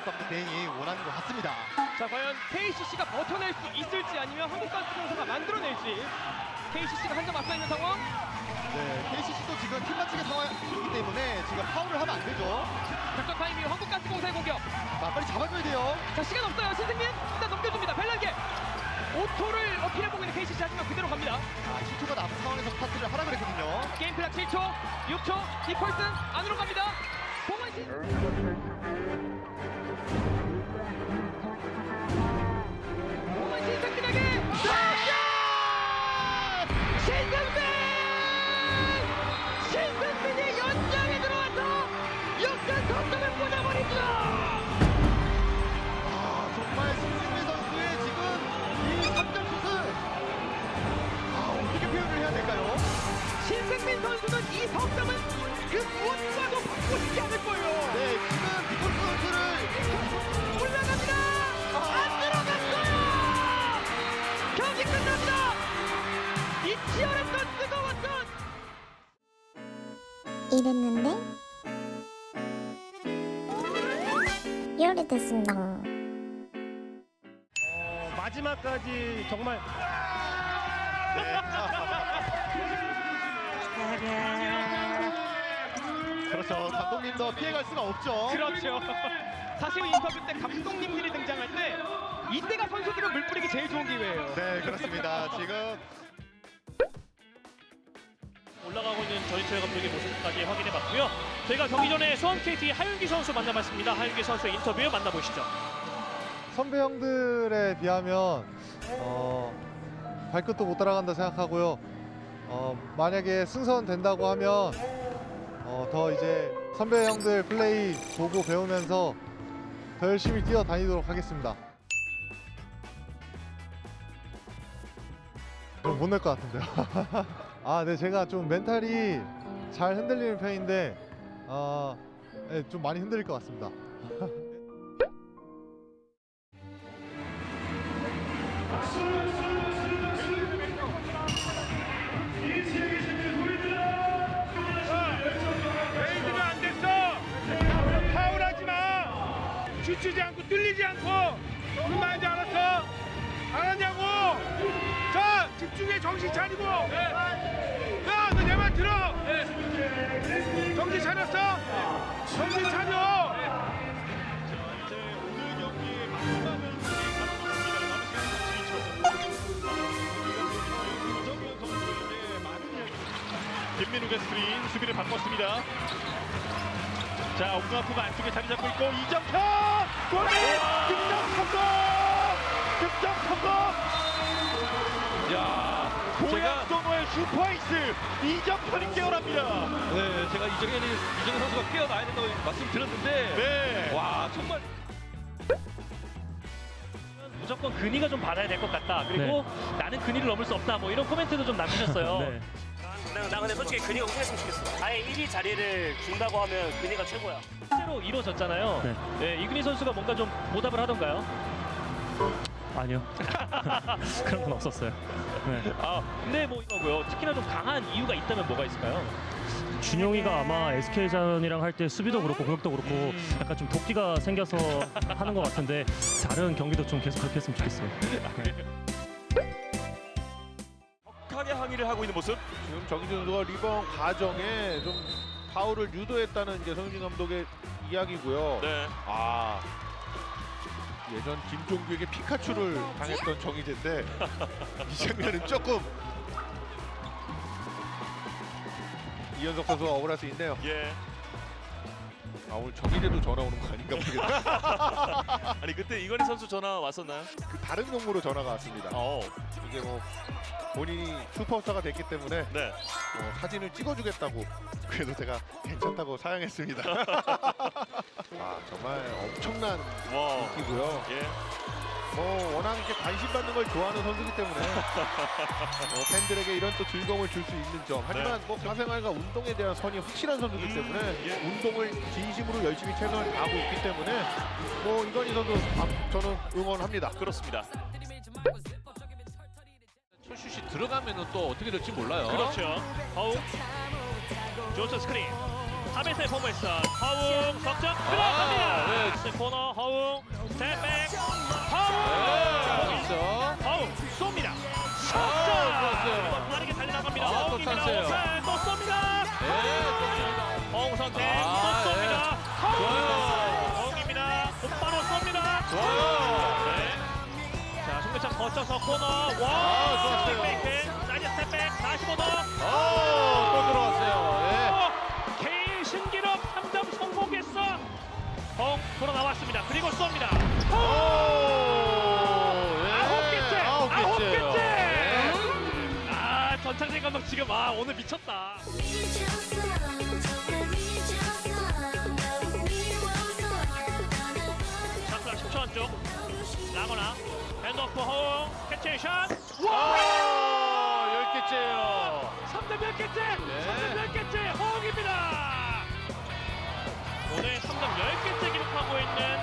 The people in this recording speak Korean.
강력박 대행이 원하는 것 같습니다. 자 과연 KCC가 버텨낼 수 있을지 아니면 한국가스공사가 만들어낼지. KCC가 한 점 앞서 있는 상황. 네, KCC도 지금 팀 맞추기 상황이기 때문에 지금 파울을 하면 안 되죠. 작전 타임 이후 한국가스공사의 공격. 자, 빨리 잡아줘야 돼요. 자 시간 없어요. 신승민 일단 넘겨줍니다. 벨란게. 오토를 어필해보고 있는 KCC 하지만 그대로 갑니다. 자, 7초가 남은 상황에서 스타트를 하라 그랬거든요. 게임 플락 7초 6초 디펄슨 안으로 갑니다. 보만신 이 연장에 들어와서 역전 석점을 꽂아버 치열했던 뜨거웠던 이랬는데 이렇게 됐습니다. 어, 마지막까지 정말 그렇죠. 감독님도 피해갈 수가 없죠. 그렇죠. 사실 인터뷰 때 감독님들이 등장할 때 이때가 선수들은 물 뿌리기 제일 좋은 기회예요. 네, 그렇습니다. 지금 올라가고 있는 전인철 감독의 모습까지 확인해 봤고요. 저희가 경기 전에 수원 KT 하윤기 선수 만나봤습니다. 하윤기 선수의 인터뷰 만나보시죠. 선배 형들에 비하면 어, 발끝도 못 따라간다 생각하고요. 어, 만약에 승선 된다고 하면 어, 더 이제 선배 형들 플레이 보고 배우면서 더 열심히 뛰어다니도록 하겠습니다. 못 낼 것 같은데요. 아, 네, 제가 좀 멘탈이 잘 흔들리는 편인데 어, 네, 좀 많이 흔들릴 것 같습니다. 지치지 않고 뚫리지 않고. 그런 말하지 않았어? 알았냐고. 자, 집중해 정신 차리고. 야, 너 내 말 들어. 정신 차렸어? 정신 차려. 김민욱의 스크린 수비를 바꿨습니다. 자, 옹나프가 안쪽에 자리 잡고 있고 이정현 골이 득점 성공! 득점 성공! 야, 고양 동호의 슈퍼에이스 이정현이 깨어납니다. 네, 제가 이정현이 이정현 선수가 깨어나야 된다고 말씀드렸는데 네. 와 정말 무조건 근위가 좀 받아야 될 것 같다. 그리고 나는 근위를 넘을 수 없다. 뭐 이런 코멘트도 좀 남기셨어요. 나, 나 근데 솔직히 근이가 우승했으면 좋겠어. 아예 1위 자리를 준다고 하면 근이가 최고야. 실제로 이루어졌잖아요. 네. 이근희 선수가 뭔가 좀 보답을 하던가요? 아니요. 그런 건 없었어요. 네. 아, 근데 뭐 이거고요. 특히나 좀 강한 이유가 있다면 뭐가 있을까요? 준용이가 아마 SK전이랑 할 때 수비도 그렇고 공격도 그렇고 음. 약간 좀 도끼가 생겨서 하는 것 같은데 다른 경기도 좀 계속 그렇게 했으면 좋겠어요. 격하게 항의를 하고 있는 모습. 지금 정희준 선수가 리번 과정에 좀 파울을 유도했다는 이제 성윤 감독의 이야기고요. 네. 아 예전 김종규에게 피카츄를 당했던 정희재인데 이 장면은 조금 이현석 선수가 억울할 수 있네요. 예. 아 오늘 정희재도 전화 오는 거 아닌가 모르겠다. 아니 그때 이건희 선수 전화 왔었나요? 그 다른 용무로 전화가 왔습니다. 어. 이게 뭐 본인이 슈퍼스타가 됐기 때문에 네. 어, 사진을 찍어주겠다고 그래서 제가 괜찮다고 사양했습니다. 아 정말 엄청난 와. 인기고요. 예. 뭐 워낙 이제 관심 받는 걸 좋아하는 선수기 때문에 어, 팬들에게 이런 또 즐거움을 줄 수 있는 점. 하지만 뭐 사생활과 운동에 대한 선이 확실한 선수기 음, 때문에 예. 운동을 진심으로 열심히 최선을 다하고 있기 때문에 뭐 이건희 선수 아, 저는 응원합니다. 그렇습니다. 초슛이 들어가면은 또 어떻게 될지 몰라요. 그렇죠. 어우. 조스 스크린. 탑에서의 포메이션 허웅 석점 아, 들어갑니다 네. 코너 허웅 스텝백 허웅 있어. 허웅 쏩니다 아, 석점. 빠르게 달려나갑니다 아, 또 허웅입니다 찬스예요. 오펜 또 쏩니다 예, 허웅 선택 아, 또 쏩니다 예. 허웅. 허웅입니다 곧바로 쏩니다 좋아요. 네. 자 송대창 거쳐서 코너 와 아, 좋았어요. 스텝백 사이드 스텝백 45도 돌아 나왔습니다. 그리고 쏩니다. 오! 아, 예. 아홉 개째! 아홉 아홉 개째요. 개째! 아, 전창진 감독 지금 아, 오늘 미쳤다. 샤프라 10초 안쪽. 라거나 핸드오프 허웅 캐치션 와! 아, 열 개째예요. 3대 몇 개째? 네. 3대 오늘 3점 10개째 기록하고 있는